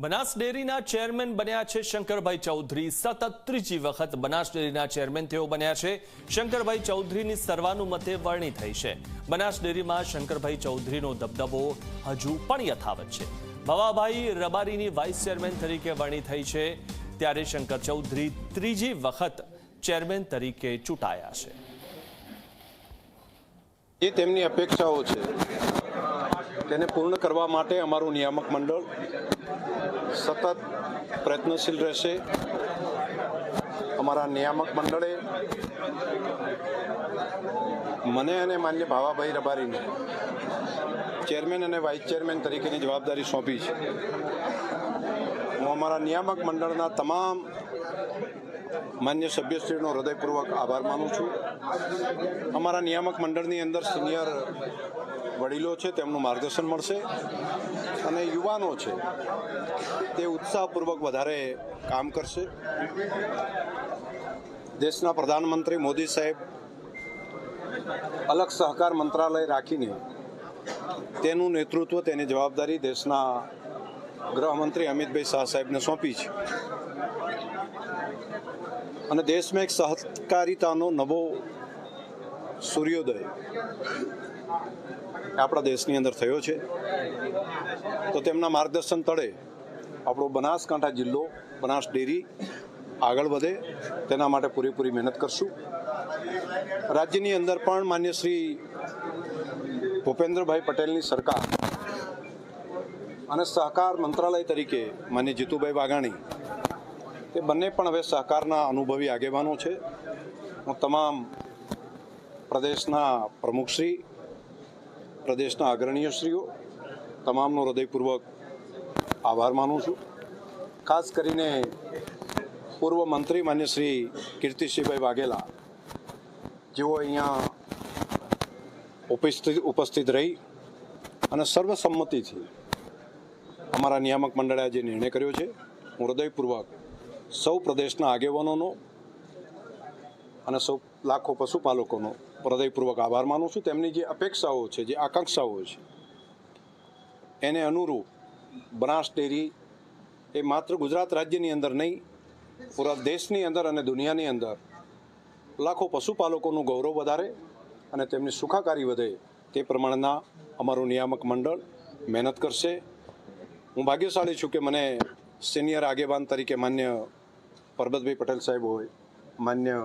બનાસ ડેરીના ચેરમેન બન્યા છે શંકરભાઈ ચૌધરી. સતત ત્રીજી વખત બનાસ ડેરીના ચેરમેન તેઓ બન્યા છે. શંકરભાઈ ચૌધરીની સર્વાનુમતે વરણી થઈ છે. બનાસ ડેરીમાં શંકરભાઈ ચૌધરીનો દબદબો હજુ પણ યથાવત છે. ભવાભાઈ રબારીની વાઇસ ચેરમેન તરીકે વરણી થઈ છે. ત્યારે શંકર ચૌધરી ત્રીજી વખત ચેરમેન તરીકે ચૂંટાયા છે. એ તેમની અપેક્ષાઓ છે. તેને પૂર્ણ કરવા માટે અમારું નિયામક મંડળ સતત પ્રયત્નશીલ રહેશે. અમારા નિયામક મંડળે મને અને માન્ય ભાવાભાઈ રબારીને ચેરમેન અને વાઇસ ચેરમેન તરીકેની જવાબદારી સોંપી છે. હું અમારા નિયામક મંડળના તમામ માન્ય સભ્યશ્રીનો હૃદયપૂર્વક આભાર માનું છું. અમારા નિયામક મંડળની અંદર સિનિયર વડીલો છે, તેમનું માર્ગદર્શન મળશે અને યુવાનો છે, તે ઉત્સાહપૂર્વક વધારે કામ કરશે. દેશના પ્રધાનમંત્રી મોદી સાહેબ અલગ સહકાર મંત્રાલય રાખીને તેનું નેતૃત્વ, તેની જવાબદારી દેશના ગૃહમંત્રી અમિતભાઈ શાહ સાહેબને સોંપી છે. અને દેશમાં એક સહકારિતાનો નવો સૂર્યોદય આપણા દેશની અંદર થયો છે. તો તેમના માર્ગદર્શન તળે આપણો બનાસકાંઠા જિલ્લો, બનાસ ડેરી આગળ વધે. તેના માટે પૂરેપૂરી મહેનત કરશું. રાજ્યની અંદર પણ માન્ય શ્રી ભૂપેન્દ્રભાઈ પટેલની સરકાર અને સહકાર મંત્રાલય તરીકે માન્ય જીતુભાઈ વાઘાણી તે બંને પણ હવે સહકારના અનુભવી આગેવાનો છે. હું તમામ પ્રદેશના પ્રમુખશ્રી પ્રદેશના અગ્રણીયશ્રીઓ તમામનો હૃદયપૂર્વક આભાર માનું છું. ખાસ કરીને પૂર્વ મંત્રી માન્ય શ્રી કીર્તિસિંહભાઈ વાઘેલા, જેઓ અહીંયા ઉપસ્થિત ઉપસ્થિત રહી અને સર્વસંમતિથી અમારા નિયામક મંડળે આજે નિર્ણય કર્યો છે. હું હૃદયપૂર્વક સૌ પ્રદેશના આગેવાનોનો અને સૌ લાખો પશુપાલકોનો હૃદયપૂર્વક આભાર માનું છું. તેમની જે અપેક્ષાઓ છે, જે આકાંક્ષાઓ છે, એને અનુરૂપ બનાસ ડેરી એ માત્ર ગુજરાત રાજ્યની અંદર નહીં, પૂરા દેશની અંદર અને દુનિયાની અંદર લાખો પશુપાલકોનું ગૌરવ વધારે અને તેમની સુખાકારી વધે તે પ્રમાણના અમારું નિયામક મંડળ મહેનત કરશે. હું ભાગ્યશાળી છું કે મને સિનિયર આગેવાન તરીકે માન્ય પરબતભાઈ પટેલ સાહેબ હોય, માન્ય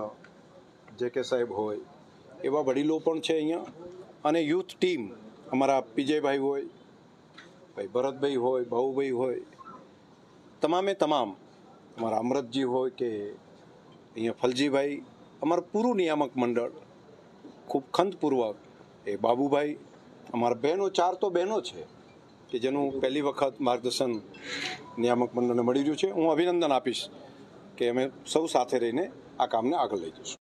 જે કે સાહેબ હોય એવા વડીલો પણ છે અહીંયા. અને યુથ ટીમ, અમારા પીજયભાઈ હોય, ભાઈ ભરતભાઈ હોય, ભાઉભાઈ હોય, તમામે તમામ. અમારા અમરતજી હોય કે અહીંયા ફલજીભાઈ, અમારું પૂરું નિયામક મંડળ, ખૂબ ખંતપૂર્વક. એ બાબુભાઈ, અમારા બહેનો, ચાર તો બહેનો છે, કે જેનું પહેલી વખત માર્ગદર્શન નિયામક મંડળને મળી રહ્યું છે. હું અભિનંદન આપીશ કે અમે સૌ સાથે રહીને આ કામને આગળ લઈ જઈશું.